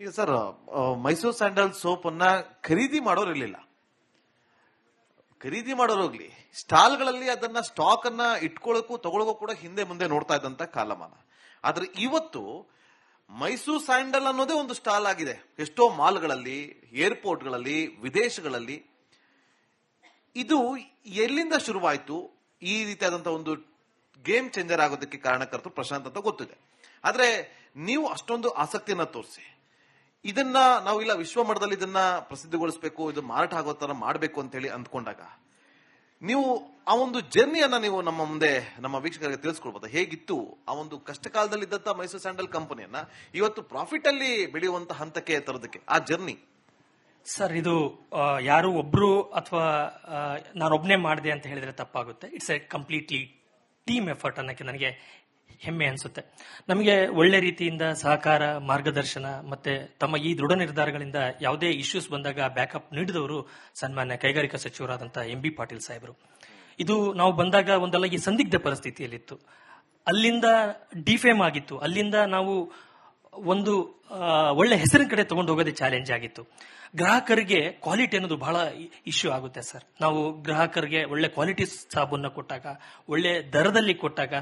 ಈಗ sir Mysuru sandal soap ಅನ್ನ ಖರೀದಿ ಮಾಡೋರು ಇರ್ಲಿಲ್ಲ. ಖರೀದಿ ಮಾಡೋರು ಹೋಗ್ಲಿ. ಸ್ಟಾಲ್ಗಳಲ್ಲಿ ಅದನ್ನ ಸ್ಟಾಕ್ ಅನ್ನ ಇಟ್ಕೊಳ್ಳೋಕ್ಕೂ ತಗೊಳಕ್ಕೂ ಕೂಡ ಹಿಂದೆ ಮುಂದೆ ನೋಡ್ತಾ ಇದ್ದಂತ ಕಾಲಮಾನ. ಆದ್ರೆ ಇವತ್ತು ಮೈಸೂರು ಸ್ಯಾಂಡಲ್ ಅನ್ನೋದೇ ಒಂದು ಸ್ಟಾಲ್ ಆಗಿದೆ. ಎಷ್ಟೋ ಮಾಲ್ಗಳಲ್ಲಿ, ಏರ್ಪೋರ್ಟ್ಗಳಲ್ಲಿ, ವಿದೇಶಗಳಲ್ಲಿ. ಇದು ಎಲ್ಲಿಂದ ಶುರುವಾಯಿತು? ಈ ರೀತಿಯಾದಂತಹ ಒಂದು ಗೇಮ್ ಚೇಂಜರ್ ಆಗೋದಕ್ಕೆ ಕಾರಣಕರ್ತರು ಪ್ರಶಾಂತ್ ಅಂತ ಗೊತ್ತಿದೆ. ಆದ್ರೆ ನೀವು ಅಷ್ಟೊಂದು ಆಸಕ್ತಿಯನ್ನ ತೋರಿಸಿ. ಇದನ್ನ ನಾವು ಇಲ್ಲ ವಿಶ್ವ ಮಟ್ಟದಲ್ಲಿ ಇದನ್ನ ಪ್ರಸಿದ್ಧಿಗೊಳಿಸಬೇಕು, ಇದು ಮಾರಾಟ ಆಗೋ ತರ ಮಾಡಬೇಕು ಅಂತ ಹೇಳಿ ಅಂದ್ಕೊಂಡಾಗ, ನೀವು ಆ ಒಂದು ಜರ್ನಿಯನ್ನ ನೀವು ನಮ್ಮ ಮುಂದೆ, ನಮ್ಮ ವೀಕ್ಷಕರಿಗೆ ತಿಳಿಸ್ಕೊಡ್ಬೋದು. ಹೇಗಿತ್ತು ಆ ಒಂದು ಕಷ್ಟ ಕಾಲದಲ್ಲಿ ಇದ್ದಂತ ಮೈಸೂರು ಸ್ಯಾಂಡಲ್ ಕಂಪನಿಯನ್ನ ಇವತ್ತು ಪ್ರಾಫಿಟ್ ಅಲ್ಲಿ ಬೆಳೆಯುವಂತ ಹಂತಕ್ಕೆ ತರೋದಕ್ಕೆ, ಆ ಜರ್ನಿ? ಸರ್, ಇದು ಯಾರು ಒಬ್ರು ಅಥವಾ ನಾನೊಬ್ನೇ ಮಾಡಿದೆ ಅಂತ ಹೇಳಿದ್ರೆ ತಪ್ಪಾಗುತ್ತೆ. It's a completely team effort ಅನ್ನಕ್ಕೆ ನನಗೆ ಹೆಮ್ಮೆ ಅನಿಸುತ್ತೆ. ನಮಗೆ ಒಳ್ಳೆ ರೀತಿಯಿಂದ ಸಹಕಾರ, ಮಾರ್ಗದರ್ಶನ ಮತ್ತೆ ತಮ್ಮ ಈ ದೃಢ ನಿರ್ಧಾರಗಳಿಂದ ಯಾವುದೇ ಇಶ್ಯೂಸ್ ಬಂದಾಗ ಬ್ಯಾಕಪ್ ನೀಡಿದವರು ಸನ್ಮಾನ್ಯ ಕೈಗಾರಿಕಾ ಸಚಿವರಾದಂತಹ ಎಂ ಬಿ ಪಾಟೀಲ್ ಸಾಹೇಬರು. ಇದು ನಾವು ಬಂದಾಗ ಒಂದಲ್ಲ ಈ ಸಂದಿಗ್ಧ ಪರಿಸ್ಥಿತಿಯಲ್ಲಿತ್ತು. ಅಲ್ಲಿಂದ ಡಿಫೇಮ್ ಆಗಿತ್ತು. ಅಲ್ಲಿಂದ ನಾವು ಒಂದು ಒಳ್ಳೆ ಹೆಸರಿನ ಕಡೆ ತಗೊಂಡು ಹೋಗೋದೇ ಚಾಲೆಂಜ್ ಆಗಿತ್ತು. ಗ್ರಾಹಕರಿಗೆ ಕ್ವಾಲಿಟಿ ಅನ್ನೋದು ಬಹಳ ಇಶ್ಯೂ ಆಗುತ್ತೆ ಸರ್. ನಾವು ಗ್ರಾಹಕರಿಗೆ ಒಳ್ಳೆ ಕ್ವಾಲಿಟಿ ಸಾಬೂನ್ನ ಕೊಟ್ಟಾಗ, ಒಳ್ಳೆ ದರದಲ್ಲಿ ಕೊಟ್ಟಾಗ,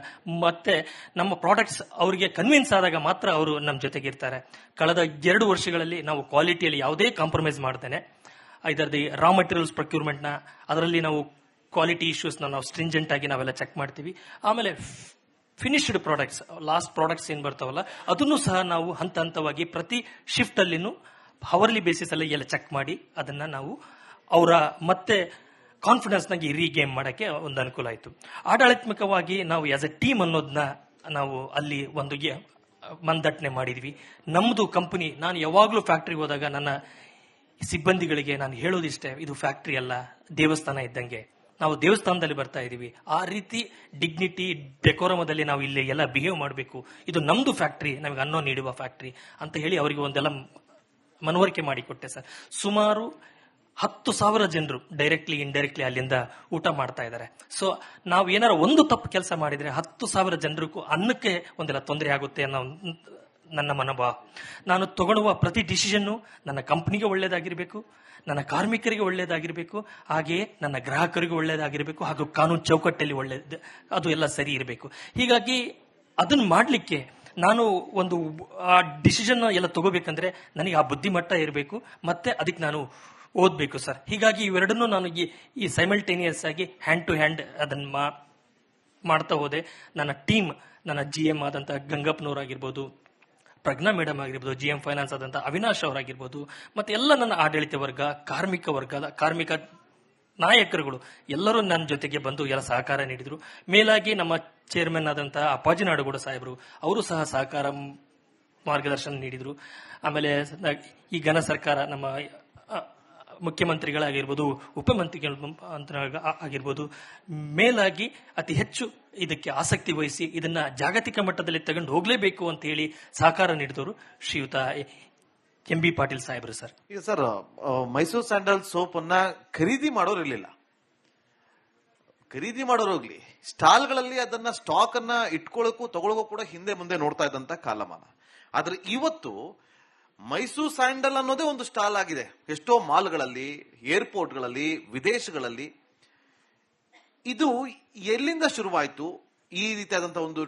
ಮತ್ತೆ ನಮ್ಮ ಪ್ರಾಡಕ್ಟ್ಸ್ ಅವರಿಗೆ ಕನ್ವಿನ್ಸ್ ಆದಾಗ ಮಾತ್ರ ಅವರು ನಮ್ಮ ಜೊತೆಗಿರ್ತಾರೆ ಕಳೆದ ಎರಡು ವರ್ಷಗಳಲ್ಲಿ ನಾವು ಕ್ವಾಲಿಟಿಯಲ್ಲಿ ಯಾವುದೇ ಕಾಂಪ್ರಮೈಸ್ ಮಾಡ್ತೇನೆ ಇದರದ್ದು ರಾ ಮೆಟೀರಿಯಲ್ಸ್ ಪ್ರೊಕ್ಯೂರ್ಮೆಂಟ್ನ ಅದರಲ್ಲಿ ನಾವು ಕ್ವಾಲಿಟಿ ಇಶ್ಯೂಸ್ನ ನಾವು ಸ್ಟ್ರಿಂಜೆಂಟ್ ಆಗಿ ನಾವೆಲ್ಲ ಚೆಕ್ ಮಾಡ್ತೀವಿ. ಆಮೇಲೆ ಫಿನಿಶ್ಡ್ ಪ್ರಾಡಕ್ಟ್ಸ್ ಲಾಸ್ಟ್ ಪ್ರಾಡಕ್ಟ್ಸ್ ಏನು ಬರ್ತಾವಲ್ಲ, ಅದನ್ನು ಸಹ ನಾವು ಹಂತ ಹಂತವಾಗಿ ಪ್ರತಿ ಶಿಫ್ಟ್ ಅಲ್ಲಿನೂ ಅವರ್ಲಿ ಬೇಸಿಸ್ ಅಲ್ಲಿ ಎಲ್ಲ ಚೆಕ್ ಮಾಡಿ ಅದನ್ನ ನಾವು ಅವರ ಮತ್ತೆ ಕಾನ್ಫಿಡೆನ್ಸ್ ನಾಗಿ ರೀಗೇಮ್ ಮಾಡಕ್ಕೆ ಒಂದು ಅನುಕೂಲ ಆಯಿತು. ಆಡಳಿತಾತ್ಮಕವಾಗಿ ನಾವು ಆಸ್ ಎ ಟೀಮ್ ಅನ್ನೋದನ್ನ ನಾವು ಅಲ್ಲಿ ಒಂದು ಮಂದಟ್ಟನೆ ಮಾಡಿದ್ವಿ. ನಮ್ಮದು ಕಂಪನಿ ನಾನು ಯಾವಾಗಲೂ ಫ್ಯಾಕ್ಟ್ರಿಗೆ ಹೋದಾಗ ನನ್ನ ಸಿಬ್ಬಂದಿಗಳಿಗೆ ನಾನು ಹೇಳೋದಿಷ್ಟೇ, ಇದು ಫ್ಯಾಕ್ಟ್ರಿ ಅಲ್ಲ, ದೇವಸ್ಥಾನ ಇದ್ದಂಗೆ. ನಾವು ದೇವಸ್ಥಾನದಲ್ಲಿ ಬರ್ತಾ ಇದ್ದೀವಿ ಆ ರೀತಿ ಡಿಗ್ನಿಟಿ ಡೆಕೋರಮದಲ್ಲಿ ನಾವು ಇಲ್ಲಿ ಎಲ್ಲ ಬಿಹೇವ್ ಮಾಡಬೇಕು. ಇದು ನಮ್ದು ಫ್ಯಾಕ್ಟ್ರಿ ನಮಗೆ ಅನ್ನೋ ನೀಡುವ ಫ್ಯಾಕ್ಟ್ರಿ ಅಂತ ಹೇಳಿ ಅವರಿಗೆ ಒಂದೆಲ್ಲ ಮನವರಿಕೆ ಮಾಡಿಕೊಟ್ಟೆ ಸರ್. ಸುಮಾರು ಹತ್ತು ಸಾವಿರ ಜನರು ಡೈರೆಕ್ಟ್ಲಿ ಇಂಡೈರೆಕ್ಟ್ಲಿ ಅಲ್ಲಿಂದ ಊಟ ಮಾಡ್ತಾ ಇದ್ದಾರೆ. ಸೊ ನಾವು ಏನಾರ ಒಂದು ತಪ್ಪು ಕೆಲಸ ಮಾಡಿದ್ರೆ ಹತ್ತು ಸಾವಿರ ಜನರಿಗೂ ಅನ್ನಕ್ಕೆ ಒಂದೆಲ್ಲ ತೊಂದರೆ ಆಗುತ್ತೆ ಅನ್ನೋ ನನ್ನ ಮನೋಭಾವ ನಾನು ತಗೊಳ್ಳುವ ಪ್ರತಿ ಡಿಸಿಷನ್ನು ನನ್ನ ಕಂಪ್ನಿಗೆ ಒಳ್ಳೆಯದಾಗಿರಬೇಕು, ನನ್ನ ಕಾರ್ಮಿಕರಿಗೆ ಒಳ್ಳೆಯದಾಗಿರಬೇಕು ಹಾಗೆಯೇ ನನ್ನ ಗ್ರಾಹಕರಿಗೆ ಒಳ್ಳೆಯದಾಗಿರಬೇಕು, ಹಾಗೂ ಕಾನೂನು ಚೌಕಟ್ಟಲ್ಲಿ ಒಳ್ಳೆಯದು, ಅದು ಎಲ್ಲ ಸರಿ ಇರಬೇಕು. ಹೀಗಾಗಿ ಅದನ್ನು ಮಾಡಲಿಕ್ಕೆ ನಾನು ಒಂದು ಆ ಡಿಸಿಷನ್ ಎಲ್ಲ ತಗೋಬೇಕಂದ್ರೆ ನನಗೆ ಆ ಬುದ್ಧಿಮಟ್ಟ ಇರಬೇಕು, ಮತ್ತೆ ಅದಕ್ಕೆ ನಾನು ಓದಬೇಕು ಸರ್. ಹೀಗಾಗಿ ಇವೆರಡನ್ನೂ ನಾನು ಈ ಈ ಸೈಮಲ್ಟೇನಿಯಸ್ ಆಗಿ ಹ್ಯಾಂಡ್ ಟು ಹ್ಯಾಂಡ್ ಅದನ್ನ ಮಾ- ಮಾಡ್ತಾ ಹೋದೆ. ನನ್ನ ಟೀಮ್ ನನ್ನ ಜಿ ಎಂ ಆದಂತ ಗಂಗಪ್ಪನವರಾಗಿರ್ಬೋದು ಪ್ರಜ್ಞಾ ಮೇಡಮ್ ಆಗಿರ್ಬೋದು ಜಿ ಎಂ ಫೈನಾನ್ಸ್ ಆದಂತ ಅವಿನಾಶ್ ಅವರಾಗಿರ್ಬೋದು, ಮತ್ತೆ ಎಲ್ಲ ನನ್ನ ಆಡಳಿತ ವರ್ಗ, ಕಾರ್ಮಿಕ ವರ್ಗದ ಕಾರ್ಮಿಕ ನಾಯಕರುಗಳು ಎಲ್ಲರೂ ನನ್ನ ಜೊತೆಗೆ ಬಂದು ಎಲ್ಲ ಸಹಕಾರ ನೀಡಿದ್ರು. ಮೇಲಾಗಿ ನಮ್ಮ ಚೇರ್ಮನ್ ಆದಂತಹ ಅಪ್ಪಾಜಿ ನಾಡುಗೌಡ ಸಾಹೇಬರು, ಅವರು ಸಹ ಸಹಕಾರ ಮಾರ್ಗದರ್ಶನ ನೀಡಿದ್ರು. ಆಮೇಲೆ ಈ ಘನ ಸರ್ಕಾರ ನಮ್ಮ ಮುಖ್ಯಮಂತ್ರಿಗಳಾಗಿರ್ಬೋದು, ಉಪಮಂತ್ರಿಗಳ ಮಂತ್ರಿಗಳ ಆಗಿರ್ಬೋದು, ಮೇಲಾಗಿ ಅತಿ ಹೆಚ್ಚು ಇದಕ್ಕೆ ಆಸಕ್ತಿ ವಹಿಸಿ ಇದನ್ನ ಜಾಗತಿಕ ಮಟ್ಟದಲ್ಲಿ ತಗೊಂಡು ಹೋಗ್ಲೇಬೇಕು ಅಂತ ಹೇಳಿ ಸಹಕಾರ ನೀಡಿದವರು ಶ್ರೀಯುತ ಎಂ ಬಿ ಪಾಟೀಲ್ ಸಾಹೇಬರು ಸರ್. ಈಗ ಸರ್ ಮೈಸೂರು ಸ್ಯಾಂಡಲ್ ಸೋಪ್ ಅನ್ನ ಖರೀದಿ ಮಾಡೋರು ಇರ್ಲಿಲ್ಲ. ಖರೀದಿ ಮಾಡೋರು ಹೋಗ್ಲಿ. ಸ್ಟಾಲ್ಗಳಲ್ಲಿ ಅದನ್ನ ಸ್ಟಾಕ್ ಅನ್ನ ಇಟ್ಕೊಳ್ಳೋಕ್ಕೂ ತಗೊಳ್ಳೋಕ್ಕೂ ಕೂಡ ಹಿಂದೆ ಮುಂದೆ ನೋಡ್ತಾ ಇದ್ದಂತ ಕಾಲಮಾನ. ಆದ್ರೆ ಇವತ್ತು ಮೈಸೂರು ಸ್ಯಾಂಡಲ್ ಅನ್ನೋದೇ ಒಂದು ಸ್ಟಾಲ್ ಆಗಿದೆ. ಎಷ್ಟೋ ಮಾಲ್ಗಳಲ್ಲಿ, ಏರ್ಪೋರ್ಟ್ಗಳಲ್ಲಿ, ವಿದೇಶಗಳಲ್ಲಿ. ಇದು ಎಲ್ಲಿಂದ ಶುರುವಾಯಿತು? ಈ ರೀತಿಯಾದಂತಹ ಒಂದು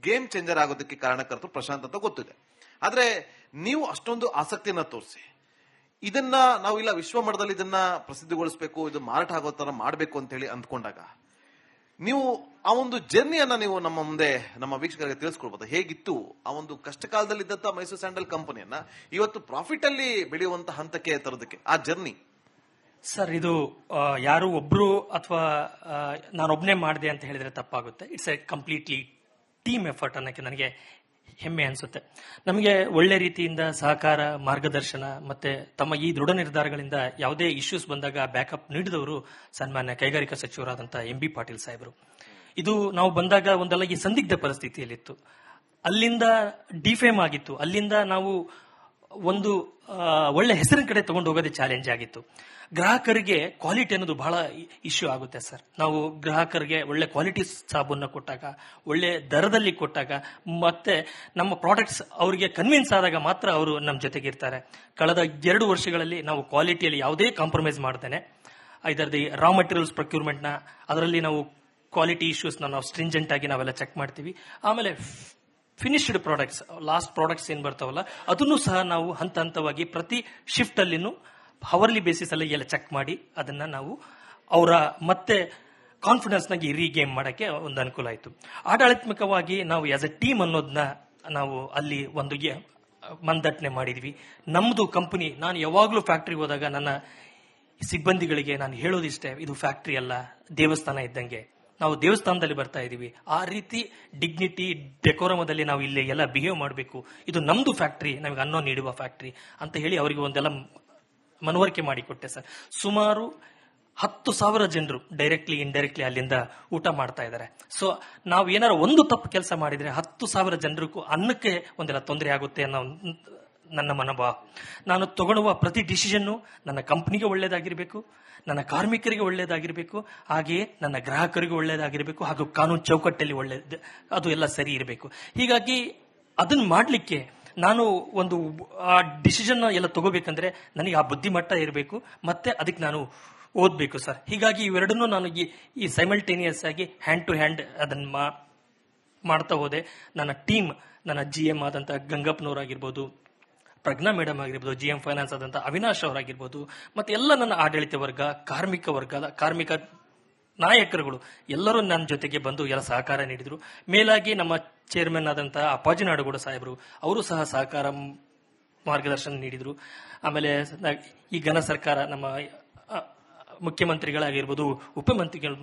ಗೇಮ್ ಚೇಂಜರ್ ಆಗೋದಕ್ಕೆ ಕಾರಣಕರ್ತರು ಪ್ರಶಾಂತ್ ಅಂತ ಗೊತ್ತಿದೆ. ಆದ್ರೆ ನೀವು ಅಷ್ಟೊಂದು ಆಸಕ್ತಿಯನ್ನ ತೋರಿಸಿ. ಇದನ್ನ ನಾವು ಇಲ್ಲ ವಿಶ್ವ ಮಟ್ಟದಲ್ಲಿ ಇದನ್ನ ಪ್ರಸಿದ್ಧಿಗೊಳಿಸಬೇಕು, ಇದು ಮಾರಾಟ ಆಗೋ ತರ ಮಾಡಬೇಕು ಅಂತ ಹೇಳಿ ಅಂದ್ಕೊಂಡಾಗ ನೀವು ಆ ಒಂದು ಜರ್ನಿಯನ್ನ ನೀವು ನಮ್ಮ ಮುಂದೆ, ನಮ್ಮ ವೀಕ್ಷಕರಿಗೆ ತಿಳಿಸ್ಕೊಡ್ಬೋದು. ಹೇಗಿತ್ತು ಆ ಒಂದು ಕಷ್ಟ ಕಾಲದಲ್ಲಿ ಇದ್ದಂತ ಮೈಸೂರು ಸ್ಯಾಂಡಲ್ ಕಂಪನಿಯನ್ನ ಇವತ್ತು ಪ್ರಾಫಿಟ್ ಅಲ್ಲಿ ಬೆಳೆಯುವಂತ ಹಂತಕ್ಕೆ ತರೋದಕ್ಕೆ, ಆ ಜರ್ನಿ? ಸರ್, ಇದು ಯಾರು ಒಬ್ರು ಅಥವಾ ನಾನೊಬ್ನೇ ಮಾಡಿದೆ ಅಂತ ಹೇಳಿದ್ರೆ ತಪ್ಪಾಗುತ್ತೆ. It's a completely team effort ಅನ್ನೋಕ್ಕೆ ನನಗೆ ಹೆಮ್ಮೆ ಅನಿಸುತ್ತೆ. ನಮಗೆ ಒಳ್ಳೆ ರೀತಿಯಿಂದ ಸಹಕಾರ, ಮಾರ್ಗದರ್ಶನ ಮತ್ತೆ ತಮ್ಮ ಈ ದೃಢ ನಿರ್ಧಾರಗಳಿಂದ ಯಾವುದೇ ಇಶ್ಯೂಸ್ ಬಂದಾಗ ಬ್ಯಾಕಪ್ ನೀಡಿದವರು ಸನ್ಮಾನ್ಯ ಕೈಗಾರಿಕಾ ಸಚಿವರಾದಂತಹ ಎಂ ಬಿ ಪಾಟೀಲ್ ಸಾಹೇಬರು. ಇದು ನಾವು ಬಂದಾಗ ಒಂದಲ್ಲ ಈ ಸಂದಿಗ್ಧ ಪರಿಸ್ಥಿತಿಯಲ್ಲಿತ್ತು. ಅಲ್ಲಿಂದ ಡಿಫೇಮ್ ಆಗಿತ್ತು. ಅಲ್ಲಿಂದ ನಾವು ಒಂದು ಒಳ್ಳೆ ಹೆಸರಿನ ಕಡೆ ತಗೊಂಡು ಹೋಗೋದೇ ಚಾಲೆಂಜ್ ಆಗಿತ್ತು. ಗ್ರಾಹಕರಿಗೆ ಕ್ವಾಲಿಟಿ ಅನ್ನೋದು ಬಹಳ ಇಶ್ಯೂ ಆಗುತ್ತೆ ಸರ್. ನಾವು ಗ್ರಾಹಕರಿಗೆ ಒಳ್ಳೆ ಕ್ವಾಲಿಟಿ ಸಾಬೂನ ಕೊಟ್ಟಾಗ, ಒಳ್ಳೆ ದರದಲ್ಲಿ ಕೊಟ್ಟಾಗ, ಮತ್ತೆ ನಮ್ಮ ಪ್ರಾಡಕ್ಟ್ಸ್ ಅವರಿಗೆ ಕನ್ವಿನ್ಸ್ ಆದಾಗ ಮಾತ್ರ ಅವರು ನಮ್ಮ ಜೊತೆಗೆ ಇರ್ತಾರೆ. ಕಳೆದ ಎರಡು ವರ್ಷಗಳಲ್ಲಿ ನಾವು ಕ್ವಾಲಿಟಿಯಲ್ಲಿ ಯಾವುದೇ ಕಾಂಪ್ರಮೈಸ್ ಮಾಡ್ತೇನೆ ಇದರದ್ದು ರಾ ಮೆಟೀರಿಯಲ್ಸ್ ಪ್ರೊಕ್ಯೂರ್ಮೆಂಟ್ನ ಅದರಲ್ಲಿ ನಾವು ಕ್ವಾಲಿಟಿ ಇಶ್ಯೂಸ್ನ ನಾವು ಸ್ಟ್ರಿಂಜೆಂಟ್ ಆಗಿ ನಾವೆಲ್ಲ ಚೆಕ್ ಮಾಡ್ತೀವಿ. ಆಮೇಲೆ ಫಿನಿಶ್ಡ್ ಪ್ರಾಡಕ್ಟ್ಸ್ ಲಾಸ್ಟ್ ಪ್ರಾಡಕ್ಟ್ಸ್ ಏನ್ ಬರ್ತಾವಲ್ಲ, ಅದನ್ನು ಸಹ ನಾವು ಹಂತ ಹಂತವಾಗಿ ಪ್ರತಿ ಶಿಫ್ಟ್ ಅಲ್ಲಿನೂ ಅವರ್ಲಿ ಬೇಸಿಸ್ ಅಲ್ಲಿ ಎಲ್ಲ ಚೆಕ್ ಮಾಡಿ ಅದನ್ನ ನಾವು ಅವರ ಮತ್ತೆ ಕಾನ್ಫಿಡೆನ್ಸ್ ನಾಗಿ ರೀಗೇಮ್ ಮಾಡಕ್ಕೆ ಒಂದು ಅನುಕೂಲ ಆಯಿತು. ಆಡಳಿತಾತ್ಮಕವಾಗಿ ನಾವು ಆಸ್ ಎ ಟೀಮ್ ಅನ್ನೋದನ್ನ ನಾವು ಅಲ್ಲಿ ಒಂದು ಮಂದಟ್ನೆ ಮಾಡಿದ್ವಿ. ನಮ್ದು ಕಂಪನಿ ನಾನು ಯಾವಾಗಲೂ ಫ್ಯಾಕ್ಟ್ರಿಗೆ ಹೋದಾಗ ನನ್ನ ಸಿಬ್ಬಂದಿಗಳಿಗೆ ನಾನು ಹೇಳೋದಿಷ್ಟೇ, ಇದು ಫ್ಯಾಕ್ಟ್ರಿ ಅಲ್ಲ, ದೇವಸ್ಥಾನ ಇದ್ದಂಗೆ. ನಾವು ದೇವಸ್ಥಾನದಲ್ಲಿ ಬರ್ತಾ ಇದ್ದೀವಿ. ಆ ರೀತಿ ಡಿಗ್ನಿಟಿ ಡೆಕೋರಮದಲ್ಲಿ ನಾವು ಇಲ್ಲಿ ಎಲ್ಲ ಬಿಹೇವ್ ಮಾಡಬೇಕು. ಇದು ನಮ್ದು ಫ್ಯಾಕ್ಟ್ರಿ ನಮಗೆ ಅನ್ನೋ ನೀಡುವ ಫ್ಯಾಕ್ಟ್ರಿ ಅಂತ ಹೇಳಿ ಅವರಿಗೆ ಒಂದೆಲ್ಲ ಮನವರಿಕೆ ಮಾಡಿಕೊಟ್ಟೆ ಸರ್. ಸುಮಾರು ಹತ್ತು ಸಾವಿರ ಜನರು ಡೈರೆಕ್ಟ್ಲಿ ಇಂಡೈರೆಕ್ಟ್ಲಿ ಅಲ್ಲಿಂದ ಊಟ ಮಾಡ್ತಾ ಇದ್ದಾರೆ. ಸೊ ನಾವು ಏನಾರ ಒಂದು ತಪ್ಪು ಕೆಲಸ ಮಾಡಿದ್ರೆ ಹತ್ತು ಸಾವಿರ ಜನರಿಗೂ ಅನ್ನಕ್ಕೆ ಒಂದೆಲ್ಲ ತೊಂದರೆ ಆಗುತ್ತೆ ಅನ್ನೋ ನನ್ನ ಮನೋಭಾವ ನಾನು ತಗೊಳ್ಳುವ ಪ್ರತಿ ಡಿಸಿಷನ್ನು ನನ್ನ ಕಂಪ್ನಿಗೆ ಒಳ್ಳೆಯದಾಗಿರಬೇಕು, ನನ್ನ ಕಾರ್ಮಿಕರಿಗೆ ಒಳ್ಳೆಯದಾಗಿರಬೇಕು, ಹಾಗೆಯೇ ನನ್ನ ಗ್ರಾಹಕರಿಗೆ ಒಳ್ಳೆಯದಾಗಿರಬೇಕು, ಹಾಗೂ ಕಾನೂನು ಚೌಕಟ್ಟಲ್ಲಿ ಒಳ್ಳೆಯದು ಅದು ಎಲ್ಲ ಸರಿ ಇರಬೇಕು. ಹೀಗಾಗಿ ಅದನ್ನ ಮಾಡಲಿಕ್ಕೆ ನಾನು ಒಂದು, ಆ ಡಿಸಿಷನ್ ಎಲ್ಲ ತಗೋಬೇಕಂದ್ರೆ ನನಗೆ ಆ ಬುದ್ಧಿಮಟ್ಟ ಇರಬೇಕು, ಮತ್ತೆ ಅದಕ್ಕೆ ನಾನು ಓದಬೇಕು ಸರ್. ಹೀಗಾಗಿ ಇವೆರಡನ್ನೂ ನಾನು ಈ ಸೈಮಲ್ಟೇನಿಯಸ್ ಆಗಿ ಹ್ಯಾಂಡ್ ಟು ಹ್ಯಾಂಡ್ ಅದನ್ನ ಮಾ- ಮಾಡ್ತಾ ಹೋದೆ. ನನ್ನ ಟೀಮ್ ನನ್ನ ಜಿ ಎಂ ಗಂಗಪ್ಪನವ್ರು ಗಂಗಪ್ಪನವರಾಗಿರ್ಬೋದು ಪ್ರಜ್ಞಾ ಮೇಡಮ್ ಆಗಿರ್ಬೋದು ಜಿ ಎಂ ಫೈನಾನ್ಸ್ ಆದಂತ ಅವಿನಾಶ್ ಅವರಾಗಿರ್ಬೋದು, ಮತ್ತೆ ಎಲ್ಲ ನನ್ನ ಆಡಳಿತ ವರ್ಗ, ಕಾರ್ಮಿಕ ವರ್ಗದ ಕಾರ್ಮಿಕ ನಾಯಕರುಗಳು ಎಲ್ಲರೂ ನನ್ನ ಜೊತೆಗೆ ಬಂದು ಎಲ್ಲ ಸಹಕಾರ ನೀಡಿದ್ರು. ಮೇಲಾಗಿ ನಮ್ಮ ಚೇರ್ಮನ್ ಆದಂತಹ ಅಪ್ಪಾಜಿನಾಡುಗೌಡ ಸಾಹೇಬರು, ಅವರು ಸಹ ಸಹಕಾರ ಮಾರ್ಗದರ್ಶನ ನೀಡಿದ್ರು. ಆಮೇಲೆ ಈ ಘನ ಸರ್ಕಾರ ನಮ್ಮ ಮುಖ್ಯಮಂತ್ರಿಗಳಾಗಿರ್ಬೋದು, ಉಪಮಂತ್ರಿಗಳ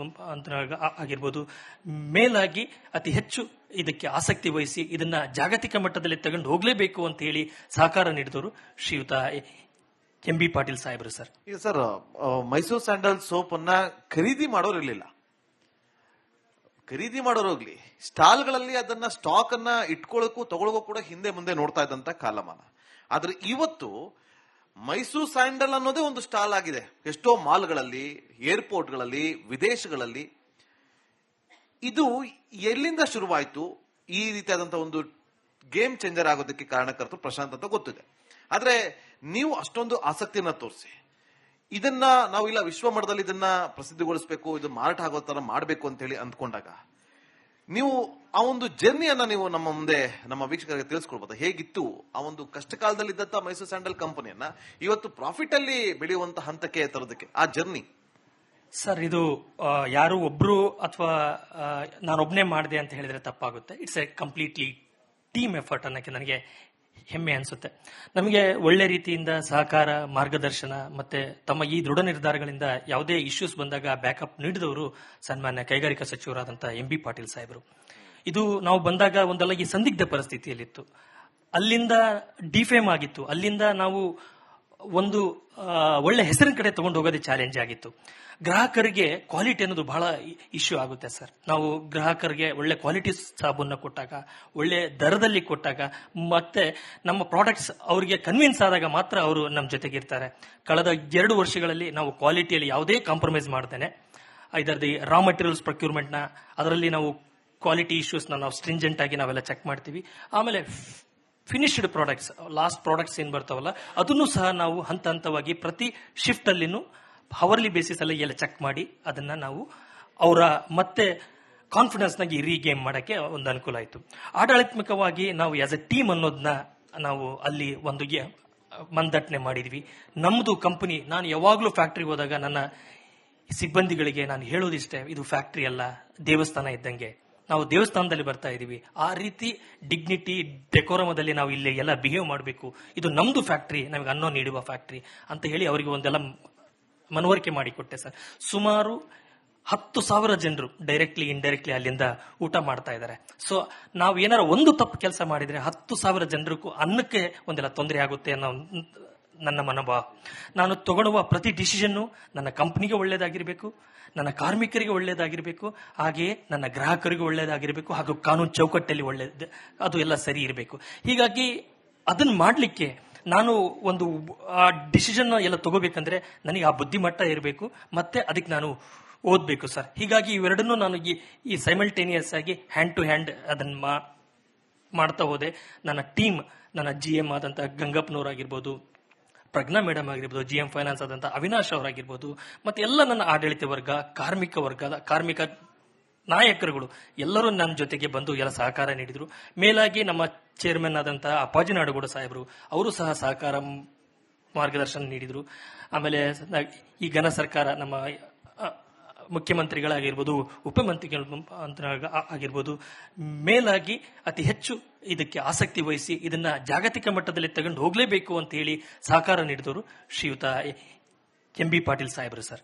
ಆಗಿರ್ಬೋದು, ಮೇಲಾಗಿ ಅತಿ ಹೆಚ್ಚು ಇದಕ್ಕೆ ಆಸಕ್ತಿ ವಹಿಸಿ ಇದನ್ನ ಜಾಗತಿಕ ಮಟ್ಟದಲ್ಲಿ ತಗೊಂಡು ಹೋಗಲೇಬೇಕು ಅಂತ ಹೇಳಿ ಸಹಕಾರ ನೀಡಿದವರು ಶ್ರೀಯುತ ಎಂ ಬಿ ಪಾಟೀಲ್ ಸಾಹೇಬರು ಸರ್. ಈಗ ಸರ್ ಮೈಸೂರು ಸ್ಯಾಂಡಲ್ ಸೋಪ್ ಅನ್ನ ಖರೀದಿ ಮಾಡೋರು ಇರಲಿಲ್ಲ. ಖರೀದಿ ಮಾಡೋರು ಹೋಗ್ಲಿ. ಸ್ಟಾಲ್ಗಳಲ್ಲಿ ಅದನ್ನ ಸ್ಟಾಕ್ ಅನ್ನ ಇಟ್ಕೊಳ್ಳೋಕ್ಕೂ ತಗೊಳ್ಳೋಕ್ಕೂ ಕೂಡ ಹಿಂದೆ ಮುಂದೆ ನೋಡ್ತಾ ಇದ್ದಂತ ಕಾಲಮಾನ. ಆದ್ರೆ ಇವತ್ತು ಮೈಸೂರು ಸ್ಯಾಂಡಲ್ ಅನ್ನೋದೇ ಒಂದು ಸ್ಟಾಲ್ ಆಗಿದೆ. ಎಷ್ಟೋ ಮಾಲ್ಗಳಲ್ಲಿ, ಏರ್ಪೋರ್ಟ್ಗಳಲ್ಲಿ, ವಿದೇಶಗಳಲ್ಲಿ ಇದು ಎಲ್ಲಿಂದ ಶುರುವಾಯಿತು? ಈ ರೀತಿಯಾದಂತಹ ಒಂದು ಗೇಮ್ ಚೇಂಜರ್ ಆಗೋದಕ್ಕೆ ಕಾರಣಕರ್ತರು ಪ್ರಶಾಂತ್ ಅಂತ ಗೊತ್ತಿದೆ. ಆದ್ರೆ ನೀವು ಅಷ್ಟೊಂದು ಆಸಕ್ತಿಯನ್ನ ತೋರಿಸಿ. ಇದನ್ನ ನಾವು ಇಲ್ಲ ವಿಶ್ವ ಮಟ್ಟದಲ್ಲಿ ಇದನ್ನ ಪ್ರಸಿದ್ಧಿಗೊಳಿಸಬೇಕು, ಇದು ಮಾರಾಟ ಆಗೋ ತರ ಮಾಡಬೇಕು ಅಂತ ಹೇಳಿ ಅಂದ್ಕೊಂಡಾಗ ನೀವು ಆ ಒಂದು ಜರ್ನಿಯನ್ನ ನೀವು ನಮ್ಮ ಮುಂದೆ, ನಮ್ಮ ವೀಕ್ಷಕರಿಗೆ ತಿಳಿಸ್ಕೊಡ್ಬೋದು. ಹೇಗಿತ್ತು? ಆ ಒಂದು ಕಷ್ಟ ಕಾಲದಲ್ಲಿ ಇದ್ದಂತ ಮೈಸೂರು ಸ್ಯಾಂಡಲ್ ಕಂಪನಿಯನ್ನ ಇವತ್ತು ಪ್ರಾಫಿಟ್ ಅಲ್ಲಿ ಬೆಳೆಯುವಂತ ಹಂತಕ್ಕೆ ತರೋದಕ್ಕೆ, ಆ ಜರ್ನಿ. ಸರ್, ಇದು ಯಾರು ಒಬ್ರು ಅಥವಾ ನಾನೊಬ್ನೇ ಮಾಡಿದೆ ಅಂತ ಹೇಳಿದ್ರೆ ತಪ್ಪಾಗುತ್ತೆ. It's a completely team effort ಅನ್ನಕ್ಕೆ ನನಗೆ ಹೆಮ್ಮೆ ಅನಿಸುತ್ತೆ. ನಮಗೆ ಒಳ್ಳೆ ರೀತಿಯಿಂದ ಸಹಕಾರ, ಮಾರ್ಗದರ್ಶನ ಮತ್ತೆ ತಮ್ಮ ಈ ದೃಢ ನಿರ್ಧಾರಗಳಿಂದ ಯಾವುದೇ ಇಶ್ಯೂಸ್ ಬಂದಾಗ ಬ್ಯಾಕಪ್ ನೀಡಿದವರು ಸನ್ಮಾನ್ಯ ಕೈಗಾರಿಕಾ ಸಚಿವರಾದಂತಹ ಎಂ ಬಿ ಪಾಟೀಲ್ ಸಾಹೇಬರು. ಇದು ನಾವು ಬಂದಾಗ ಒಂದಲ್ಲ ಈ ಸಂದಿಗ್ಧ ಪರಿಸ್ಥಿತಿಯಲ್ಲಿತ್ತು. ಅಲ್ಲಿಂದ ಡಿಫೇಮ್ ಆಗಿತ್ತು. ಅಲ್ಲಿಂದ ನಾವು ಒಂದು ಒಳ್ಳೆ ಹೆಸರಿನ ಕಡೆ ತಗೊಂಡು ಹೋಗೋದೆ ಚಾಲೆಂಜ್ ಆಗಿತ್ತು. ಗ್ರಾಹಕರಿಗೆ ಕ್ವಾಲಿಟಿ ಅನ್ನೋದು ಬಹಳ ಇಶ್ಯೂ ಆಗುತ್ತೆ ಸರ್. ನಾವು ಗ್ರಾಹಕರಿಗೆ ಒಳ್ಳೆ ಕ್ವಾಲಿಟಿ ಸಾಬೂನ ಕೊಟ್ಟಾಗ, ಒಳ್ಳೆ ದರದಲ್ಲಿ ಕೊಟ್ಟಾಗ, ಮತ್ತೆ ನಮ್ಮ ಪ್ರಾಡಕ್ಟ್ಸ್ ಅವರಿಗೆ ಕನ್ವಿನ್ಸ್ ಆದಾಗ ಮಾತ್ರ ಅವರು ನಮ್ಮ ಜೊತೆಗಿರ್ತಾರೆ ಕಳೆದ ಎರಡು ವರ್ಷಗಳಲ್ಲಿ ನಾವು ಕ್ವಾಲಿಟಿಯಲ್ಲಿ ಯಾವುದೇ ಕಾಂಪ್ರಮೈಸ್ ಮಾಡ್ತೇನೆ ಇದರ ದಿ ರಾ ಮೆಟೀರಿಯಲ್ಸ್ ಪ್ರೊಕ್ಯೂರ್ಮೆಂಟ್ನ ಅದರಲ್ಲಿ ನಾವು ಕ್ವಾಲಿಟಿ ಇಶ್ಯೂಸ್ನ ನಾವು ಸ್ಟ್ರಿಂಜೆಂಟ್ ಆಗಿ ನಾವೆಲ್ಲ ಚೆಕ್ ಮಾಡ್ತೀವಿ. ಆಮೇಲೆ ಫಿನಿಶ್ಡ್ ಪ್ರಾಡಕ್ಟ್ಸ್ ಲಾಸ್ಟ್ ಪ್ರಾಡಕ್ಟ್ಸ್ ಏನು ಬರ್ತಾವಲ್ಲ, ಅದನ್ನು ಸಹ ನಾವು ಹಂತ ಹಂತವಾಗಿ ಪ್ರತಿ ಶಿಫ್ಟ್ ಅಲ್ಲಿನೂ ಅವರ್ಲಿ ಬೇಸಿಸ್ ಅಲ್ಲಿ ಎಲ್ಲ ಚೆಕ್ ಮಾಡಿ, ಅದನ್ನ ನಾವು ಅವರ ಮತ್ತೆ ಕಾನ್ಫಿಡೆನ್ಸ್ ನಾಗಿ ರೀಗೇಮ್ ಮಾಡಕ್ಕೆ ಒಂದು ಅನುಕೂಲ ಆಯಿತು. ಆಡಳಿತಾತ್ಮಕವಾಗಿ ನಾವು ಆಸ್ ಎ ಟೀಮ್ ಅನ್ನೋದನ್ನ ನಾವು ಅಲ್ಲಿ ಒಂದು ಮಂದಟ್ಟನೆ ಮಾಡಿದ್ವಿ. ನಮ್ಮದು ಕಂಪನಿ ನಾನು ಯಾವಾಗಲೂ ಫ್ಯಾಕ್ಟ್ರಿಗೆ ಹೋದಾಗ ನನ್ನ ಸಿಬ್ಬಂದಿಗಳಿಗೆ ನಾನು ಹೇಳೋದಿಷ್ಟೇ, ಇದು ಫ್ಯಾಕ್ಟ್ರಿ ಅಲ್ಲ, ದೇವಸ್ಥಾನ ಇದ್ದಂಗೆ. ನಾವು ದೇವಸ್ಥಾನದಲ್ಲಿ ಬರ್ತಾ ಇದ್ದೀವಿ. ಆ ರೀತಿ ಡಿಗ್ನಿಟಿ ಡೆಕೋರಮದಲ್ಲಿ ನಾವು ಇಲ್ಲಿ ಎಲ್ಲ ಬಿಹೇವ್ ಮಾಡಬೇಕು. ಇದು ನಮ್ದು ಫ್ಯಾಕ್ಟ್ರಿ ನಮಗೆ ಅನ್ನೋ ನೀಡುವ ಫ್ಯಾಕ್ಟ್ರಿ ಅಂತ ಹೇಳಿ ಅವರಿಗೆ ಒಂದೆಲ್ಲ ಮನವರಿಕೆ ಮಾಡಿಕೊಟ್ಟೆ ಸರ್. ಸುಮಾರು ಹತ್ತು ಸಾವಿರ ಜನರು ಡೈರೆಕ್ಟ್ಲಿ ಇಂಡೈರೆಕ್ಟ್ಲಿ ಅಲ್ಲಿಂದ ಊಟ ಮಾಡ್ತಾ ಇದ್ದಾರೆ. ಸೊ ನಾವು ಏನಾರ ಒಂದು ತಪ್ಪು ಕೆಲಸ ಮಾಡಿದ್ರೆ ಹತ್ತು ಸಾವಿರ ಜನರಿಗೂ ಅನ್ನಕ್ಕೆ ಒಂದೆಲ್ಲ ತೊಂದರೆ ಆಗುತ್ತೆ ಅನ್ನೋ ನನ್ನ ಮನೋಭಾವ ನಾನು ತಗೊಳ್ಳುವ ಪ್ರತಿ ಡಿಸಿಷನ್ನು ನನ್ನ ಕಂಪ್ನಿಗೆ ಒಳ್ಳೆಯದಾಗಿರಬೇಕು ನನ್ನ ಕಾರ್ಮಿಕರಿಗೆ ಒಳ್ಳೆಯದಾಗಿರಬೇಕು ಹಾಗೆಯೇ ನನ್ನ ಗ್ರಾಹಕರಿಗೆ ಒಳ್ಳೆಯದಾಗಿರಬೇಕು ಹಾಗೂ ಕಾನೂನು ಚೌಕಟ್ಟಲ್ಲಿ ಒಳ್ಳೆಯದು ಅದು ಎಲ್ಲ ಸರಿ ಇರಬೇಕು. ಹೀಗಾಗಿ ಅದನ್ನು ಮಾಡಲಿಕ್ಕೆ ನಾನು ಒಂದು, ಆ ಡಿಸಿಷನ್ ಎಲ್ಲ ತಗೋಬೇಕಂದ್ರೆ ನನಗೆ ಆ ಬುದ್ಧಿಮಟ್ಟ ಇರಬೇಕು, ಮತ್ತೆ ಅದಕ್ಕೆ ನಾನು ಓದಬೇಕು ಸರ್. ಹೀಗಾಗಿ ಇವೆರಡನ್ನೂ ನಾನು ಈ ಈ ಸೈಮಲ್ಟೇನಿಯಸ್ ಆಗಿ ಹ್ಯಾಂಡ್ ಟು ಹ್ಯಾಂಡ್ ಅದನ್ನ ಮಾ- ಮಾಡ್ತಾ ಹೋದೆ. ನನ್ನ ಟೀಮ್ ನನ್ನ ಜಿ ಎಂ ಗಂಗಪ್ಪನವ್ರು ಗಂಗಪ್ಪನವರಾಗಿರ್ಬೋದು ಪ್ರಜ್ಞಾ ಮೇಡಮ್ ಆಗಿರ್ಬೋದು ಜಿ ಎಂ ಫೈನಾನ್ಸ್ ಆದಂತ ಅವಿನಾಶ್ ಅವರಾಗಿರ್ಬೋದು, ಮತ್ತೆ ಎಲ್ಲ ನನ್ನ ಆಡಳಿತ ವರ್ಗ, ಕಾರ್ಮಿಕ ವರ್ಗದ ಕಾರ್ಮಿಕ ನಾಯಕರುಗಳು ಎಲ್ಲರೂ ನನ್ನ ಜೊತೆಗೆ ಬಂದು ಎಲ್ಲ ಸಹಕಾರ ನೀಡಿದ್ರು. ಮೇಲಾಗಿ ನಮ್ಮ ಚೇರ್ಮನ್ ಆದಂತಹ ಅಪ್ಪಾಜಿ ನಾಡಗೌಡ ಸಾಹೇಬರು, ಅವರು ಸಹ ಸಹಕಾರ ಮಾರ್ಗದರ್ಶನ ನೀಡಿದ್ರು. ಆಮೇಲೆ ಈ ಘನ ಸರ್ಕಾರ ನಮ್ಮ ಮುಖ್ಯಮಂತ್ರಿಗಳಾಗಿರ್ಬೋದು, ಉಪಮಂತ್ರಿಗಳು ಆಗಿರ್ಬೋದು, ಮೇಲಾಗಿ ಅತಿ ಹೆಚ್ಚು ಇದಕ್ಕೆ ಆಸಕ್ತಿ ವಹಿಸಿ ಇದನ್ನ ಜಾಗತಿಕ ಮಟ್ಟದಲ್ಲಿ ತಗೊಂಡು ಹೋಗಲೇಬೇಕು ಅಂತ ಹೇಳಿ ಸಹಕಾರ ನೀಡಿದವರು ಶ್ರೀಯುತ ಎಂ ಬಿ ಪಾಟೀಲ್ ಸಾಹೇಬರು ಸರ್.